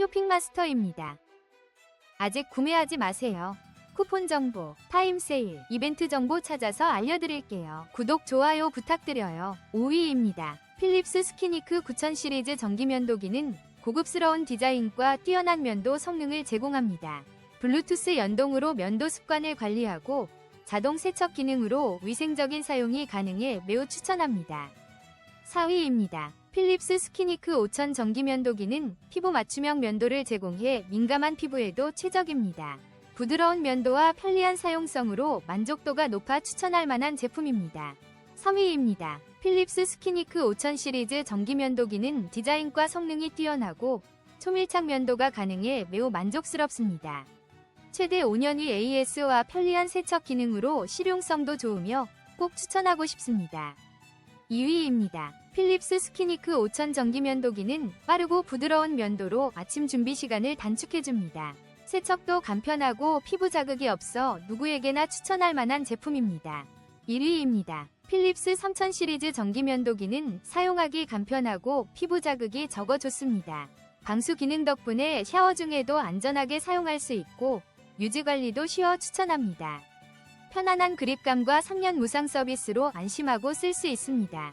쇼핑마스터입니다. 아직 구매하지 마세요. 쿠폰 정보, 타임 세일, 이벤트 정보 찾아서 알려드릴게요. 구독, 좋아요 부탁드려요. 5위입니다. 필립스 스키니크 9000 시리즈 전기 면도기는 고급스러운 디자인과 뛰어난 면도 성능을 제공합니다. 블루투스 연동으로 면도 습관을 관리하고 자동 세척 기능으로 위생적인 사용이 가능해 매우 추천합니다. 4위입니다. 필립스 스키니크 5000 전기 면도기는 피부 맞춤형 면도를 제공해 민감한 피부에도 최적입니다. 부드러운 면도와 편리한 사용성으로 만족도가 높아 추천할 만한 제품입니다. 3위입니다. 필립스 스키니크 5000 시리즈 전기 면도기는 디자인과 성능이 뛰어나고 초밀착 면도가 가능해 매우 만족스럽습니다. 최대 5년의 AS와 편리한 세척 기능으로 실용성도 좋으며 꼭 추천하고 싶습니다. 2위입니다. 필립스 스키니크 5000 전기 면도기는 빠르고 부드러운 면도로 아침 준비 시간을 단축해줍니다. 세척도 간편하고 피부 자극이 없어 누구에게나 추천할 만한 제품입니다. 1위입니다. 필립스 3000 시리즈 전기 면도기는 사용하기 간편하고 피부 자극이 적어 좋습니다. 방수 기능 덕분에 샤워 중에도 안전하게 사용할 수 있고 유지 관리도 쉬워 추천합니다. 편안한 그립감과 3년 무상 서비스로 안심하고 쓸 수 있습니다.